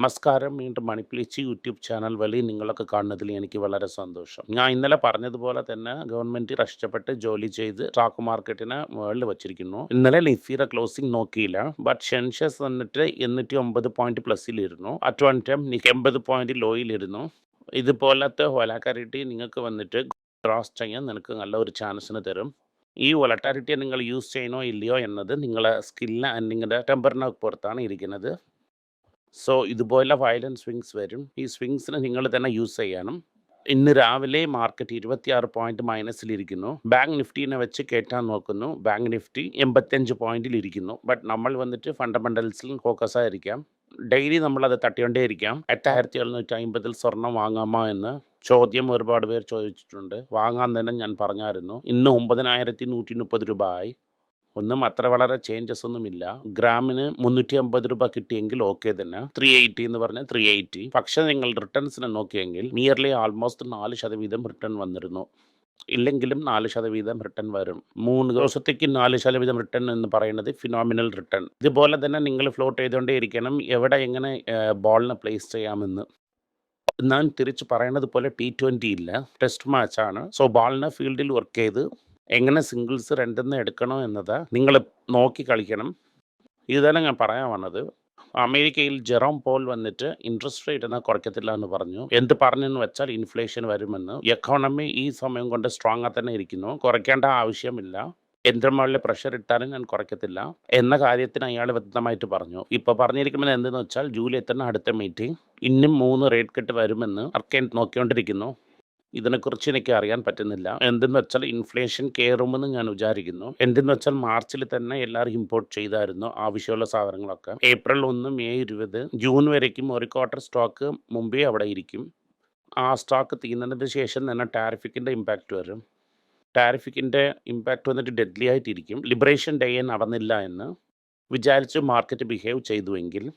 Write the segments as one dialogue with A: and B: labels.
A: നമസ്കാരം. വീണ്ടും മണിപ്പിളിച്ച് YouTube channel വഴി നിങ്ങളൊക്കെ കാണുന്നതിൽ എനിക്ക് വളരെ സന്തോഷം. ഞാൻ ഇന്നലെ പറഞ്ഞതുപോലെ തന്നെ ഗവൺമെന്റ് കഷ്ടപ്പെട്ട് ജോലി ചെയ്ത് സ്റ്റോക്ക് മാർക്കറ്റിനെ മുകളിൽ വെച്ചിരിക്കുന്നു. ഇന്നലെ ലിഫിയുടെ ക്ലോസിംഗ് നോക്കിയില്ല. ബട്ട് സെൻഷസ് വന്നിട്ട് എണ്ണൂറ്റി ഒമ്പത് പോയിന്റ് പ്ലസിലിരുന്നു അറ്റ് വൺ ടൈം എൺപത് പോയിന്റ് ലോയിലിരുന്നു ഇതുപോലത്തെ ഹോലാക്കാരിറ്റി നിങ്ങൾക്ക് വന്നിട്ട് ക്രോസ് ചെയ്യാൻ നിനക്ക് നല്ല ഒരു ചാൻസിന് തരും. ഈ വൊലറ്റാരിറ്റിയെ നിങ്ങൾ യൂസ് ചെയ്യണോ ഇല്ലയോ എന്നത് നിങ്ങളെ സ്കില്ല് നിങ്ങളുടെ ടെമ്പറിനെ പുറത്താണ് ഇരിക്കുന്നത്. സോ ഇതുപോലെ വയലന്റ് സ്വിങ്സ് വരും. ഈ സ്വിങ്സിന് നിങ്ങൾ തന്നെ യൂസ് ചെയ്യണം. ഇന്ന് രാവിലെ മാർക്കറ്റ് ഇരുപത്തിയാറ് പോയിന്റ് മൈനസിലിരിക്കുന്നു ബാങ്ക് നിഫ്റ്റിനെ വെച്ച് കയറ്റാൻ നോക്കുന്നു. ബാങ്ക് നിഫ്റ്റി എൺപത്തിയഞ്ച് പോയിന്റിൽ ഇരിക്കുന്നു. ബട്ട് നമ്മൾ വന്നിട്ട് ഫണ്ടമെന്റൽസിൽ ഫോക്കസ് ആയിരിക്കാം ഡെയിലി നമ്മൾ അത് തട്ടിക്കൊണ്ടേ ഇരിക്കാം. എട്ടായിരത്തി എഴുന്നൂറ്റി അമ്പതിൽ സ്വർണം വാങ്ങാമോ എന്ന് ചോദ്യം ഒരുപാട് പേർ ചോദിച്ചിട്ടുണ്ട്. വാങ്ങാൻ തന്നെ ഞാൻ പറഞ്ഞായിരുന്നു. ഇന്ന് ഒമ്പതിനായിരത്തി നൂറ്റി മുപ്പത് രൂപ ആയി. ഒന്നും അത്ര വളരെ ചേഞ്ചസ് ഒന്നും ഇല്ല ഗ്രാമിന് മുന്നൂറ്റി അമ്പത് രൂപ കിട്ടിയെങ്കിൽ ഓക്കെ തന്നെ. ത്രീ എയ്റ്റി എന്ന് പറഞ്ഞാൽ ത്രീ എയ്റ്റി പക്ഷെ നിങ്ങൾ റിട്ടേൺസിനെ നോക്കിയെങ്കിൽ നിയർലി ആൾമോസ്റ്റ് നാല് ശതവീതം റിട്ടേൺ വന്നിരുന്നു. ഇല്ലെങ്കിലും നാല് ശതവീതം റിട്ടേൺ വരും. മൂന്ന് ദിവസത്തേക്ക് നാല് ശതവീതം റിട്ടേൺ എന്ന് പറയുന്നത് ഫിനോമിനൽ റിട്ടേൺ ഇതുപോലെ തന്നെ നിങ്ങൾ ഫ്ലോട്ട് ചെയ്തുകൊണ്ടേ ഇരിക്കണം. എവിടെ എങ്ങനെ ബോളിനെ പ്ലേസ് ചെയ്യാമെന്ന്. ഞാൻ തിരിച്ച് പറയണത് പോലെ ടി ട്വന്റി ഇല്ല. ടെസ്റ്റ് മാച്ചാണ് സോ ബോളിനെ ഫീൽഡിൽ വർക്ക് ചെയ്ത് എങ്ങനെ സിംഗിൾസ് രണ്ടെന്ന് എടുക്കണോ എന്നത് നിങ്ങൾ നോക്കി കളിക്കണം. ഇതുതന്നെ ഞാൻ പറയാൻ വന്നത്. അമേരിക്കയിൽ ജെറോം പോൾ വന്നിട്ട് ഇൻട്രസ്റ്റ് റേറ്റ് എന്നാൽ കുറയ്ക്കത്തില്ല എന്ന് പറഞ്ഞു. എന്ത് പറഞ്ഞെന്ന് വെച്ചാൽ ഇൻഫ്ലേഷൻ വരുമെന്ന്. എക്കോണമി ഈ സമയം കൊണ്ട് സ്ട്രോങ് തന്നെ ഇരിക്കുന്നു. കുറയ്ക്കേണ്ട ആവശ്യമില്ല. എന്റെ പ്രഷർ ഇട്ടാലും ഞാൻ കുറയ്ക്കത്തില്ല. എന്ന കാര്യത്തിന് അയാൾ വ്യക്തമായിട്ട് പറഞ്ഞു. ഇപ്പോൾ പറഞ്ഞിരിക്കുന്നത് എന്തെന്ന് വെച്ചാൽ ജൂലൈ തന്നെ അടുത്ത മീറ്റിംഗ് ഇന്നും മൂന്ന് റേറ്റ് കട്ട് വരുമെന്ന് അർക്കെ നോക്കിക്കൊണ്ടിരിക്കുന്നു. ഇതിനെക്കുറിച്ച് എനിക്ക് അറിയാൻ പറ്റുന്നില്ല. എന്തെന്ന് വെച്ചാൽ ഇൻഫ്ലേഷൻ കയറുമെന്ന് ഞാൻ വിചാരിക്കുന്നു. എന്തെന്ന് വെച്ചാൽ മാർച്ചിൽ തന്നെ എല്ലാവരും ഇമ്പോർട്ട് ചെയ്തായിരുന്നു ആവശ്യമുള്ള സാധനങ്ങളൊക്കെ. ഏപ്രിൽ ഒന്ന് മെയ് ഇരുപത് ജൂൺ വരയ്ക്കും ഒരു ക്വാർട്ടർ സ്റ്റോക്ക് മുമ്പേ അവിടെ ഇരിക്കും. ആ സ്റ്റോക്ക് തീർന്നതിന് ശേഷം തന്നെ ടാരിഫിക്കിന്റെ ഇമ്പാക്റ്റ് വരും. ടാരിഫിക്കിന്റെ ഇമ്പാക്റ്റ് വന്നിട്ട് ഡെഡ്ലി ആയിട്ടിരിക്കും. ലിബറേഷൻ ഡേ നടന്നില്ല എന്ന് വിചാരിച്ച് മാർക്കറ്റ് ബിഹേവ് ചെയ്തുവെങ്കിൽ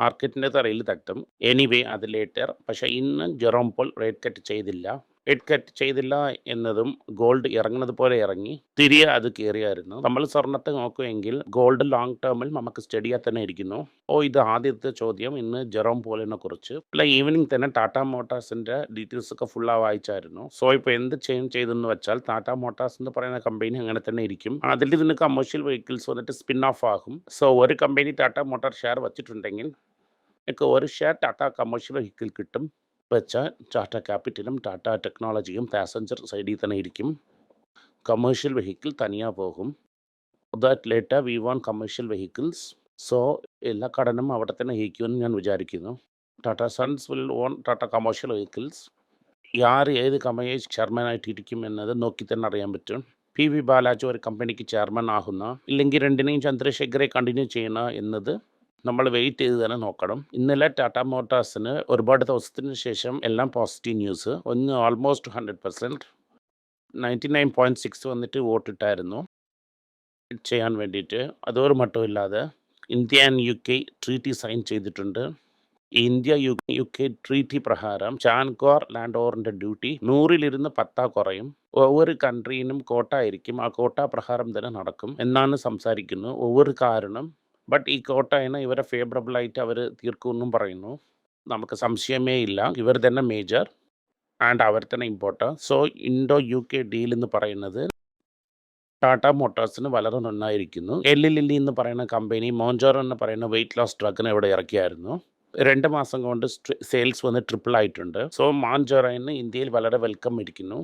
A: മാർക്കറ്റിന്റെ തറയിൽ തട്ടും. എനിവേ അത് ലേറ്റർ പക്ഷേ ഇന്ന് ജെറോം പോൾ റേറ്റ് കട്ട് ചെയ്തില്ല. കട്ട് ചെയ്തില്ല എന്നതും ഗോൾഡ് ഇറങ്ങുന്നത് പോലെ ഇറങ്ങി തിരികെ അത് കയറിയായിരുന്നു നമ്മൾ സ്വർണത്തെ നോക്കുമെങ്കിൽ ഗോൾഡ് ലോങ് ടേമിൽ നമുക്ക് സ്റ്റഡിയായി തന്നെ ഇരിക്കുന്നു. ഓ ഇത് ആദ്യത്തെ ചോദ്യം. ഇന്ന് ജെറോം പോലിനെ കുറിച്ച്. അല്ല ഈവനിങ് തന്നെ ടാറ്റ മോട്ടോഴ്സിന്റെ ഡീറ്റെയിൽസ് ഒക്കെ ഫുള്ളാ വായിച്ചായിരുന്നു. സോ ഇപ്പോൾ എന്ത് ചേഞ്ച് ചെയ്തെന്ന് വെച്ചാൽ ടാറ്റ മോട്ടോഴ്സ് എന്ന് പറയുന്ന കമ്പനി അങ്ങനെ തന്നെ ഇരിക്കും. അതിൽ നിന്ന് കമേഴ്ഷ്യൽ വെഹിക്കിൾസ് വന്നിട്ട് സ്പിൻ ഓഫ് ആകും. സോ ഒരു കമ്പനി ടാറ്റ മോട്ടോർ ഷെയർ വച്ചിട്ടുണ്ടെങ്കിൽ എനിക്ക് ഒരു ഷെയർ ടാറ്റ കമേഴ്ഷ്യൽ വെഹിക്കിൾ കിട്ടും. വെച്ചാൽ ടാറ്റ ക്യാപിറ്റലും ടാറ്റ ടെക്നോളജിയും പാസഞ്ചർ സൈഡിൽ തന്നെ ഇരിക്കും. കമേഴ്ഷ്യൽ വെഹിക്കിൾ തനിയാ പോകും. That later we own commercial vehicles. So എല്ലാ കടനും അവിടെ തന്നെ ഇരിക്കുമെന്ന് ഞാൻ വിചാരിക്കുന്നു. Tata Sons will own Tata commercial vehicles. യാർ ഏത് കമ്പനി ചെയർമാനായിട്ട് ഇരിക്കും എന്നത് നോക്കി തന്നെ അറിയാൻ പറ്റും. പി വി ബാലാജി ഒരു കമ്പനിക്ക് ചെയർമാൻ ആകുന്ന ഇല്ലെങ്കിൽ രണ്ടിനെയും ചന്ദ്രശേഖരെ കണ്ടിന്യൂ ചെയ്യണ എന്നത് നമ്മൾ വെയിറ്റ് ചെയ്ത് തന്നെ നോക്കണം. ഇന്നലെ ടാറ്റ മോട്ടോഴ്സിന് ഒരുപാട് ദിവസത്തിന് ശേഷം എല്ലാം പോസിറ്റീവ് ന്യൂസ് ഒന്ന് almost hundred percent ninety nine point six വന്നിട്ട് വോട്ടിട്ടായിരുന്നു ചെയ്യാൻ വേണ്ടിയിട്ട്. അതൊരു മട്ടമില്ലാതെ India and U K treaty sign ചെയ്തിട്ടുണ്ട്. India U U K treaty പ്രകാരം ചാൻകോർ ലാൻഡ് ഓവറിന്റെ ഡ്യൂട്ടി നൂറിലിരുന്ന് പത്താ കുറയും. ഒവ്വൊരു കൺട്രീനും കോട്ട ആയിരിക്കും. ആ കോട്ട പ്രകാരം തന്നെ നടക്കും എന്നാണ് സംസാരിക്കുന്നത് ഒവ്വൊരു കാരണം ബട്ട് ഈ കോട്ടയന ഇവരെ ഫേവറബിൾ ആയിട്ട് അവർ തീർക്കുമെന്നും പറയുന്നു. നമുക്ക് സംശയമേ ഇല്ല. ഇവർ തന്നെ മേജർ ആൻഡ് അവർ തന്നെ important so Indo U K deal എന്ന് പറയുന്നത് ടാറ്റ മോട്ടോഴ്സിന് വളരെ നന്നായിരിക്കുന്നു. എൽ ലില്ലി എന്ന് പറയുന്ന കമ്പനി മോഞ്ചോർ എന്ന് പറയുന്ന വെയിറ്റ് ലോസ് ഡ്രഗിന് ഇവിടെ ഇറക്കിയായിരുന്നു. രണ്ട് മാസം കൊണ്ട് സെയിൽസ് വന്ന് ട്രിപ്പിൾ ആയിട്ടുണ്ട്. സോ മാഞ്ചോറോയിന് ഇന്ത്യയിൽ വളരെ വെൽക്കം ഇരിക്കുന്നു.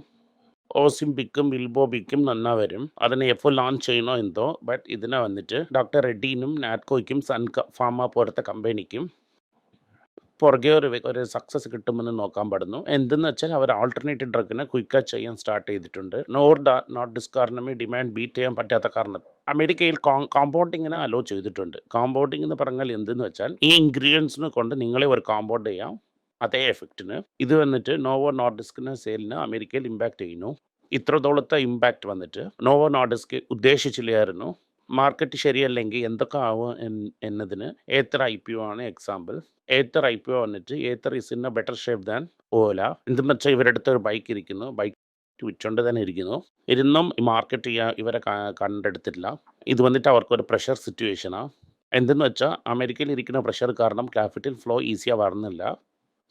A: ഓസിംപിക്കും വിൽബോബിക്കും നന്നാ വരും. അതിനെ എപ്പോൾ ലോഞ്ച് ചെയ്യണോ എന്തോ ബട്ട് ഇതിനെ വന്നിട്ട് ഡോക്ടർ റെഡ്ഡിനും നാറ്റ്കോയ്ക്കും സൺ ഫാമ പോലത്തെ കമ്പനിക്കും പുറകെ ഒരു ഒരു സക്സസ് കിട്ടുമെന്ന് നോക്കാൻ പാടുന്നു. എന്തെന്ന് വെച്ചാൽ അവർ ആൾട്ടർനേറ്റീവ് ഡ്രഗിനെ ക്വിക്കാ ചെയ്യാൻ സ്റ്റാർട്ട് ചെയ്തിട്ടുണ്ട്. നോർ നോട്ട് ഡിസ്കാർണമി ഡിമാൻഡ് ബീറ്റ് ചെയ്യാൻ പറ്റാത്ത കാരണം. അമേരിക്കയിൽ കോമ്പൗണ്ടിങ്ങിനെ അലോ ചെയ്തിട്ടുണ്ട്. കോമ്പൗണ്ടിങ് എന്ന് പറഞ്ഞാൽ എന്തെന്ന് വെച്ചാൽ ഈ ഇൻഗ്രീഡിയൻസിനെ കൊണ്ട് നിങ്ങളെ ഒരു കോമ്പൗണ്ട് ചെയ്യാം. അതേ എഫക്റ്റിന്. ഇത് വന്നിട്ട് നോവോ നോർഡിസ്കിന് സെയിലിന് അമേരിക്കയിൽ ഇമ്പാക്റ്റ് ചെയ്യുന്നു. ഇത്രത്തോളത്തെ ഇമ്പാക്റ്റ് വന്നിട്ട് നോവോ നോർഡിസ്ക് ഉദ്ദേശിച്ചില്ലായിരുന്നു. മാർക്കറ്റ് ശരിയല്ലെങ്കിൽ എന്തൊക്കെ ആവും എന്നതിന് ഏത്തർ ഐ പി ഒ ആണ് example Ather I P O വന്നിട്ട് Ather is in a better shape than Ola. എന്തെന്ന് വെച്ചാൽ ഇവരുടെ അടുത്ത് ഒരു ബൈക്ക് ഇരിക്കുന്നു. ബൈക്ക് വിറ്റുകൊണ്ട് തന്നെ ഇരിക്കുന്നു. ഇരുന്നും മാർക്കറ്റ് ചെയ്യാൻ ഇവരെ കണ്ടെടുത്തില്ല ഇത് വന്നിട്ട് അവർക്കൊരു പ്രഷർ സിറ്റുവേഷനാണ് എന്തെന്ന് വെച്ചാൽ അമേരിക്കയിൽ ഇരിക്കുന്ന പ്രഷർ കാരണം ക്യാപിറ്റൽ ഫ്ലോ ഈസിയാണ് വരുന്നില്ല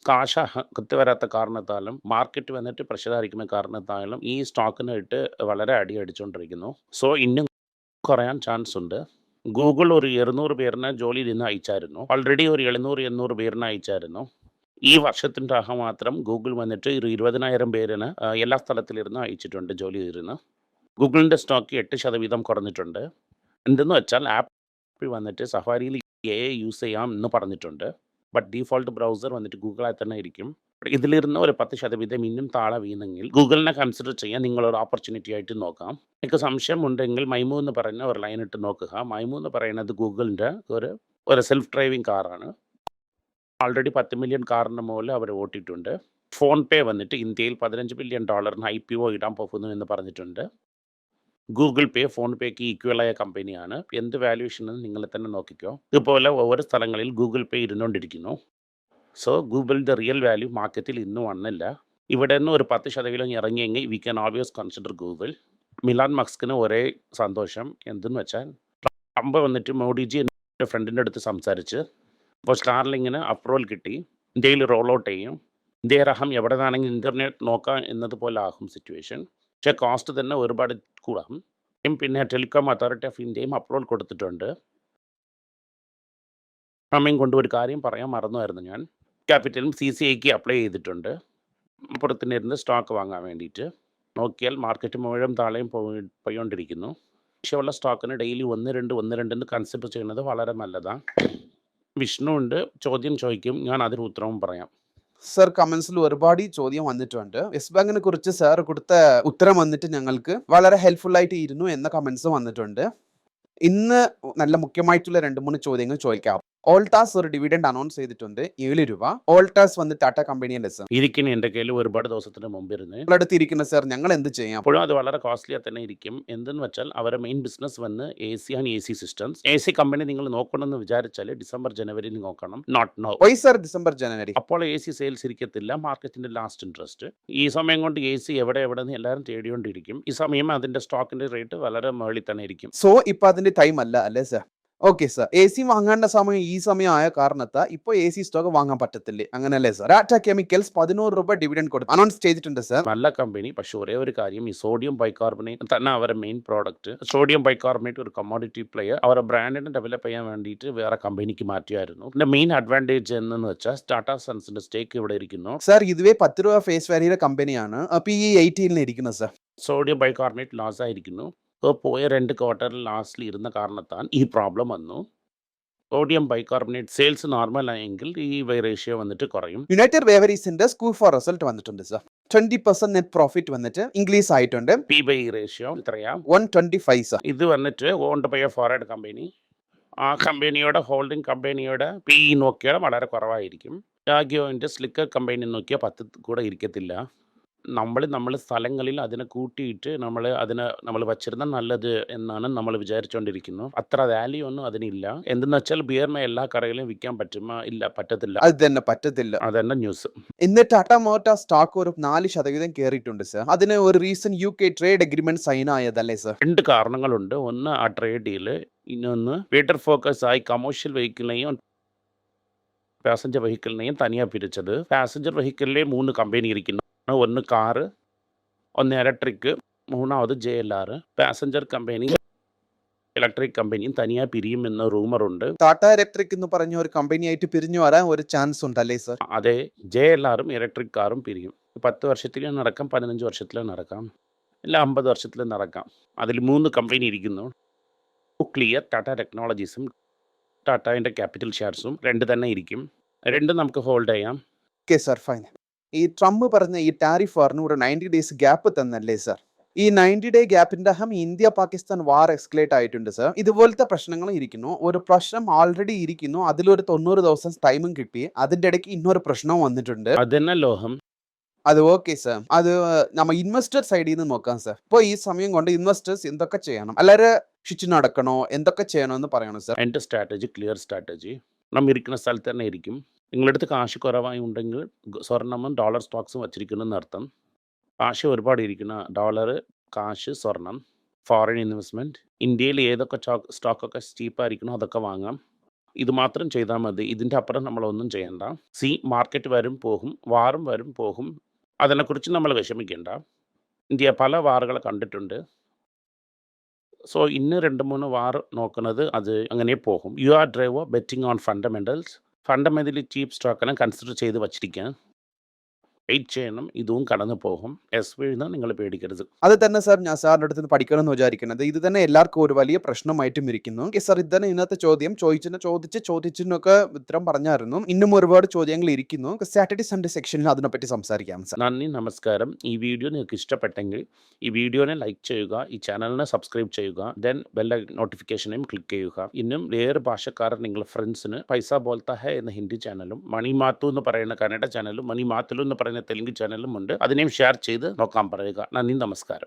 A: കാശ് കൃത്യവരാത്ത കാരണത്താലും മാർക്കറ്റ് വന്നിട്ട് പ്രഷർ ആയിരിക്കുന്ന കാരണത്താലും ഈ സ്റ്റോക്കിനായിട്ട് വളരെ അടി അടിച്ചുകൊണ്ടിരിക്കുന്നു സോ ഇന്നും കുറയാൻ ചാൻസ് ഉണ്ട്. ഗൂഗിൾ ഒരു ഇരുന്നൂറ് പേരിനെ ജോലിയിൽ നിന്ന് അയച്ചായിരുന്നു. ഓൾറെഡി ഒരു എഴുന്നൂറ് എണ്ണൂറ് പേരിനെ അയച്ചായിരുന്നു. ഈ വർഷത്തിന്റെ അകം മാത്രം ഗൂഗിൾ വന്നിട്ട് ഒരു ഇരുപതിനായിരം പേരിന് എല്ലാ സ്ഥലത്തിലിരുന്ന് അയച്ചിട്ടുണ്ട് ജോലി ഇരുന്ന് ഗൂഗിളിന്റെ സ്റ്റോക്ക് എട്ട് ശതവീതം കുറഞ്ഞിട്ടുണ്ട്. എന്തെന്ന് വെച്ചാൽ ആപ്പിൾ വന്നിട്ട് സഫാരിയിൽ എ യൂസ് ചെയ്യാം എന്ന് പറഞ്ഞിട്ടുണ്ട്. ബട്ട് ഡീഫോൾട്ട് ബ്രൗസർ വന്നിട്ട് ഗൂഗിളായി തന്നെ ആയിരിക്കും ഇതിലിരുന്ന് ഒരു പത്ത് ശതവീതം ഇന്നും താഴെ വീണെങ്കിൽ ഗൂഗിളിനെ കൺസിഡർ ചെയ്യാൻ നിങ്ങളൊരു ഓപ്പർച്യൂണിറ്റി ആയിട്ട് നോക്കാം. എനിക്ക് സംശയം ഉണ്ടെങ്കിൽ മൈമു എന്ന് പറയുന്ന ഒരു ലൈൻ ഇട്ട് നോക്കുക. മൈമു എന്ന് പറയുന്നത് ഗൂഗിളിന്റെ ഒരു ഒരു സെൽഫ് ഡ്രൈവിംഗ് കാറാണ് ആൾറെഡി പത്ത് മില്യൺ കാറിന്റെ മുകളിൽ അവർ ഓട്ടിട്ടുണ്ട് ഫോൺ പേ വന്നിട്ട് ഇന്ത്യയിൽ പതിനഞ്ച് ബില്യൺ ഡോളറിന് ഐ പി ഒ ഇടാൻ പോകുന്നു എന്ന് പറഞ്ഞിട്ടുണ്ട്. ഗൂഗിൾ പേ ഫോൺ പേക്ക് ഈക്വലായ കമ്പനിയാണ് എന്ത് വാല്യൂഷൻ എന്ന് നിങ്ങൾ തന്നെ നോക്കിക്കോ. ഇതുപോലെ ഓരോ സ്ഥലങ്ങളിൽ ഗൂഗിൾ പേ ഇരുന്നുകൊണ്ടിരിക്കുന്നു സോ ഗൂഗിളിന്റെ റിയൽ വാല്യൂ മാർക്കറ്റിൽ ഇന്നും വന്നില്ല. ഇവിടെ നിന്ന് ഒരു പത്ത് ശതമാനം ഇറങ്ങിയെങ്കിൽ we can always consider Google. Milan മക്സ്കിന് ഒരേ സന്തോഷം. എന്തെന്ന് വെച്ചാൽ ട്രംപ് വന്നിട്ട് മോഡിജി എന്റെ ഫ്രണ്ടിന്റെ അടുത്ത് സംസാരിച്ച് അപ്പോൾ സ്റ്റാർലിങ്ങിന് അപ്രൂവൽ കിട്ടി. ഇന്ത്യയിൽ റോൾ ഔട്ട് ചെയ്യും. ഇന്ത്യ അഹം എവിടെ നിന്നാണെങ്കിൽ ഇന്റർനെറ്റ് നോക്കാം എന്നതുപോലെ ആകും സിറ്റുവേഷൻ പക്ഷേ കോസ്റ്റ് തന്നെ ഒരുപാട് കൂടാം. പിന്നെ ടെലികോം അതോറിറ്റി ഓഫ് ഇന്ത്യയും അപ്ലോഡ് കൊടുത്തിട്ടുണ്ട്. സമയം കൊണ്ട് ഒരു കാര്യം പറയാൻ മറന്നുമായിരുന്നു ഞാൻ. ക്യാപിറ്റലും സി സി ഐക്ക് അപ്ലൈ ചെയ്തിട്ടുണ്ട്. പുറത്തുനിന്നിരുന്ന് സ്റ്റോക്ക് വാങ്ങാൻ വേണ്ടിയിട്ട്. നോക്കിയാൽ മാർക്കറ്റ് മുഴുവൻ താഴെയും പോയി പോയിക്കൊണ്ടിരിക്കുന്നു. പക്ഷേയുള്ള സ്റ്റോക്കിന് ഡെയിലി ഒന്ന് രണ്ട് ഒന്ന് രണ്ടെന്ന് കൺസിഡർ ചെയ്യുന്നത് വളരെ നല്ലതാണ്. വിഷ്ണു ഉണ്ട്. ചോദ്യം ചോദിക്കും. ഞാൻ അതിന് ഉത്തരവും പറയാം.
B: സർ കമൻസിൽ ഒരുപാട് ചോദ്യം വന്നിട്ടുണ്ട്. യെസ് ബാങ്കിനെ കുറിച്ച് സർ കൊടുത്ത ഉത്തരം വന്നിട്ട് ഞങ്ങൾക്ക് വളരെ ഹെൽപ്ഫുൾ ആയിട്ട് ഇരുന്നു എന്ന കമൻസ് വന്നിട്ടുണ്ട്. ഇന്ന് നല്ല മുഖ്യമായിട്ടുള്ള രണ്ട് മൂന്ന് ചോദ്യങ്ങൾ ചോദിക്കാം. ഓൾട്ടാസ് ഒരു ഡിവിഡൻഡ് അനൗൺസ് ചെയ്തിട്ടുണ്ട്. ഏഴ് രൂപ. ഓൾട്ടാസ് വന്ന് ടാറ്റ കമ്പനിയുടെ സർ
A: ഇരിക്കുന്ന എന്റെ കയ്യിൽ ഒരുപാട് ദിവസത്തിന് മുമ്പിരുന്ന്.
B: അടുത്ത് ഇരിക്കുന്ന സർ ഞങ്ങൾ എന്ത് ചെയ്യാം?
A: അപ്പോഴും അത് വളരെ കോസ്റ്റ്ലിയാ തന്നെ ഇരിക്കും. എന്തെന്ന് വെച്ചാൽ അവരുടെ മെയിൻ ബിസിനസ് വന്ന് A C and A C systems A C company നിങ്ങൾ നോക്കണമെന്ന് വിചാരിച്ചാൽ ഡിസംബർ ജനുവരിയിൽ നോക്കണം. Note no
B: why sir December ജനുവരി
A: അപ്പോൾ എ സി സെയിൽസ് ഇരിക്കത്തില്ല. മാർക്കറ്റിന്റെ ലാസ്റ്റ് ഇൻട്രസ്റ്റ് ഈ സമയം കൊണ്ട് എ സി എവിടെ എവിടെ നിന്ന് എല്ലാവരും തേടിക്കൊണ്ടിരിക്കും. ഈ സമയം അതിന്റെ സ്റ്റോക്കിന്റെ റേറ്റ് വളരെ മുകളിൽ തന്നെ ഇരിക്കും.
B: സോ ഇപ്പൊ അതിന്റെ ടൈം അല്ല അല്ലേ sir okay sir A C വാങ്ങേണ്ട സമയം ഈ സമയം ആയ കാരണത്താ ഇപ്പൊ എ സി സ്റ്റോക്ക് വാങ്ങാൻ പറ്റത്തില്ല? അങ്ങനല്ലേ സർ ടാറ്റ കെമിക്കൽസ് പതിനൂറ് രൂപ ഡിവിഡൻഡ് കൊടുത്തു. അനൗൺസ് ചെയ്തിട്ടുണ്ട് സർ
A: നല്ല കമ്പനി പക്ഷെ ഒരേ ഒരു കാര്യം ഈ സോഡിയം ബൈകാർബണേറ്റ് തന്നെ അവരെ മെയിൻ പ്രോഡക്റ്റ് സോഡിയം ബൈകാർബണേറ്റ് ഒരു കമ്മോഡിറ്റി പ്ലെയർ അവരെ ബ്രാൻഡിനെ ഡെവലപ്പ് ചെയ്യാൻ വേണ്ടിയിട്ട് വേറെ കമ്പനിക്ക് മാറ്റിയായിരുന്നു. മെയിൻ അഡ്വാന്റേജ് എന്ന് വെച്ചാൽ ടാറ്റ സൺസിന്റെ സ്റ്റേക്ക് ഇവിടെ ഇരിക്കുന്നു.
B: സർ ഇതുവേ പത്ത് രൂപ ഫേസ് വാല്യൂടെ കമ്പനിയാണ് അപ്പൊ ഈ എയ്റ്റീനിൽ ഇരിക്കുന്നത് സർ
A: സോഡിയം ബൈകാർബണേറ്റ് ലോസ് ആയിരിക്കുന്നു. പോയ രണ്ട് ക്വാർട്ടറിൽ ലാസ്റ്റിൽ ഇരുന്ന കാരണത്താൽ ഈ പ്രോബ്ലം വന്നു. സോഡിയം ബൈകാർബണേറ്റ് സെയിൽസ് നോർമൽ ആയെങ്കിൽ ഈ റേഷ്യോ വന്നിട്ട് കുറയും.
B: യുണൈറ്റഡ് വേവറീസിന്റെ സ്കൂൾ ഫോർ റിസൾട്ട് വന്നിട്ടുണ്ട് sir twenty percent net profit വന്നിട്ട് ഇൻക്രീസ് ആയിട്ടുണ്ട്.
A: പി ബൈ റേഷ്യോ ഇത്രയാ.
B: വൺ ട്വന്റി ഫൈവ് സർ
A: ഇത് വന്നിട്ട് owned by a foreign company ആ കമ്പനിയുടെ ഹോൾഡിംഗ് കമ്പനിയുടെ പി ഇ നോക്കിയാൽ വളരെ കുറവായിരിക്കും. ടാഗിയോന്റെ സ്ലിക്കർ കമ്പനി നോക്കിയാൽ പത്ത് കൂടെ ഇരിക്കത്തില്ല. നമ്മൾ നമ്മൾ സ്ഥലങ്ങളിൽ അതിനെ കൂട്ടിയിട്ട് നമ്മൾ അതിനെ നമ്മൾ വച്ചിരുന്ന നല്ലത് എന്നാണ് നമ്മൾ വിചാരിച്ചുകൊണ്ടിരിക്കുന്നു അത്ര വാല്യൂ ഒന്നും അതിനില്ല. എന്തെന്ന് വെച്ചാൽ ബിയറിനെ എല്ലാ കറികളും വിൽക്കാൻ പറ്റുമോ? ഇല്ല പറ്റത്തില്ല.
B: അത് തന്നെ പറ്റത്തില്ല.
A: അതന്നെ ന്യൂസ്
B: ഇന്ന് ടാറ്റ മോട്ട സ്റ്റോക്ക് ഒരു നാല് ശതവീതം കയറിയിട്ടുണ്ട് സർ അതിന് ഒരു reason U K trade agreement sign ആയതല്ലേ sir
A: രണ്ട് കാരണങ്ങളുണ്ട്. ഒന്ന് ആ ട്രേഡ് ഡീൽ ഇന്നൊന്ന് വീട്ടർ ഫോക്കസ് ആയി കമേഴ്ഷ്യൽ വെഹിക്കിളിനെയും പാസഞ്ചർ വെഹിക്കിളിനെയും തനിയാ പിരിച്ചത്. പാസഞ്ചർ വെഹിക്കിളിലെ മൂന്ന് കമ്പനി ഇരിക്കുന്നു. ഒന്ന് കാറ് ഒന്ന് ഇലക്ട്രിക് മൂന്നാമത് J L R passenger company electric കമ്പനിയും എന്ന പിരിയുമെന്ന ഉണ്ട്.
B: ടാറ്റ ഇലക്ട്രിക് എന്ന് പറഞ്ഞ ഒരു കമ്പനി ആയിട്ട് പിരിഞ്ഞു വരാൻ ഒരു ചാൻസ് ഉണ്ട് അല്ലേ സർ
A: അതെ ജെ എൽ ആറും ഇലക്ട്രിക് കാറും പിരിയും. പത്ത് വർഷത്തിലും നടക്കാം പതിനഞ്ച് വർഷത്തിലും നടക്കാം ഇല്ല അമ്പത് വർഷത്തിലും നടക്കാം. അതിൽ മൂന്ന് കമ്പനി ഇരിക്കുന്നു. ക്ലിയർ ടാറ്റ ടെക്നോളജീസും ടാറ്റാന്റെ ക്യാപിറ്റൽ ഷെയർസും രണ്ട് തന്നെ ഇരിക്കും. രണ്ടും നമുക്ക് ഹോൾഡ് ചെയ്യാം.
B: ഓക്കെ സർ ഫൈൻ ഈ ട്രംപ് പറഞ്ഞ ഈ ടാരിഫ് വാറിന് ഒരു നയന്റി ഡേയ്സ് ഗ്യാപ്പ് തന്നല്ലേ സർ ഈ നയന്റി ഡേ ഗ്യാപ്പിന്റെ അഹം ഇന്ത്യ പാകിസ്ഥാൻ വാർ എക്സ്കലേറ്റ് ആയിട്ടുണ്ട് സർ ഇതുപോലത്തെ പ്രശ്നങ്ങളും ഇരിക്കുന്നു. ഒരു പ്രശ്നം ഓൾറെഡി ഇരിക്കുന്നു. അതിലൊരു തൊണ്ണൂറ് ദിവസം ടൈമും കിട്ടി. അതിന്റെ ഇടയ്ക്ക് ഇന്നൊരു പ്രശ്നം വന്നിട്ടുണ്ട്.
A: അതന്നെ ലോഹം.
B: അത് ഓക്കെ സർ അത് നമ്മ ഇൻവെസ്റ്റർ സൈഡിൽ നിന്ന് നോക്കാം സർ ഇപ്പോൾ ഈ സമയം കൊണ്ട് ഇൻവെസ്റ്റേഴ്സ് എന്തൊക്കെ ചെയ്യണം? അല്ലാതെ ശിച്ചു നടക്കണോ? എന്തൊക്കെ ചെയ്യണോ എന്ന് പറയണം സർ
A: എന്റെ സ്ട്രാറ്റജി ക്ലിയർ സ്ട്രാറ്റജി നമ്മൾ ഇരിക്കുന്ന സ്ഥലത്ത് തന്നെ ഇരിക്കും. നിങ്ങളടുത്ത് കാശ് കുറവായി ഉണ്ടെങ്കിൽ സ്വർണമും ഡോളർ സ്റ്റോക്സും വച്ചിരിക്കുന്നു എന്നർത്ഥം കാശ് ഒരുപാട് ഇരിക്കുന്ന. ഡോളർ കാശ് സ്വർണം ഫോറിൻ ഇൻവെസ്റ്റ്മെന്റ് ഇന്ത്യയിൽ ഏതൊക്കെ സ്റ്റോക്ക് സ്റ്റോക്കൊക്കെ സ്റ്റീപ്പായിരിക്കണോ അതൊക്കെ വാങ്ങാം. ഇത് മാത്രം ചെയ്താൽ മതി. ഇതിന്റെ അപ്പുറം നമ്മളൊന്നും ചെയ്യണ്ട. സി മാർക്കറ്റ് വരും പോകും വാറും വരും പോകും. അതിനെക്കുറിച്ച് നമ്മൾ വിഷമിക്കേണ്ട. ഇന്ത്യ പല വാറുകൾ കണ്ടിട്ടുണ്ട്. സോ ഇന്ന് രണ്ട് മൂന്ന് വാർ നോക്കുന്നത് അത് അങ്ങനെ പോകും. You are driver betting on fundamentals fundamentally cheap സ്റ്റോക്കെല്ലാം കൺസിഡർ ചെയ്ത് വച്ചിരിക്കാൻ വെയിറ്റ് ചെയ്യണം ഇതും കടന്നു പോകും. എസ് വീഴുന്ന നിങ്ങൾ പേടിക്കരുത്.
B: അത് തന്നെ സാർ ഞാൻ സാറിന്റെ അടുത്ത് നിന്ന് പഠിക്കണം എന്ന് വിചാരിക്കുന്നത് ഇത് തന്നെ എല്ലാവർക്കും ഒരു വലിയ പ്രശ്നമായിട്ടും ഇരിക്കുന്നു. സാർ ഇത് തന്നെ ഇന്നത്തെ ചോദ്യം. ചോദിച്ചിന് ചോദിച്ച് ചോദിച്ചിനൊക്കെ ഉത്തരം പറഞ്ഞായിരുന്നു. ഇന്നും ഒരുപാട് ചോദ്യങ്ങൾ ഇരിക്കുന്നു. സാറ്റർഡേ സൺഡേ സെക്ഷനിൽ അതിനെപ്പറ്റി സംസാരിക്കാം സാർ
A: നന്ദി നമസ്കാരം. ഈ വീഡിയോ നിങ്ങൾക്ക് ഇഷ്ടപ്പെട്ടെങ്കിൽ ഈ വീഡിയോനെ ലൈക്ക് ചെയ്യുക ഈ ചാനലിനെ സബ്സ്ക്രൈബ് ചെയ്യുക ദെൻ ബെൽ നോട്ടിഫിക്കേഷനെയും ക്ലിക്ക് ചെയ്യുക. ഇന്നും വേറെ ഭാഷക്കാരൻ നിങ്ങളുടെ ഫ്രണ്ട്സിന് പൈസ ബോൽത്ത ഹെ എന്ന ഹിന്ദി ചാനലും മണി മാത്തു എന്ന് പറയുന്ന കന്നഡ ചാനലും മണി മാത്തുലു എന്ന് പറയുന്ന തെലുങ്ക് ചാനലും ഉണ്ട്. അതിനെയും ഷെയർ ചെയ്ത് നോക്കാൻ പറയുക. നന്ദി നമസ്കാരം.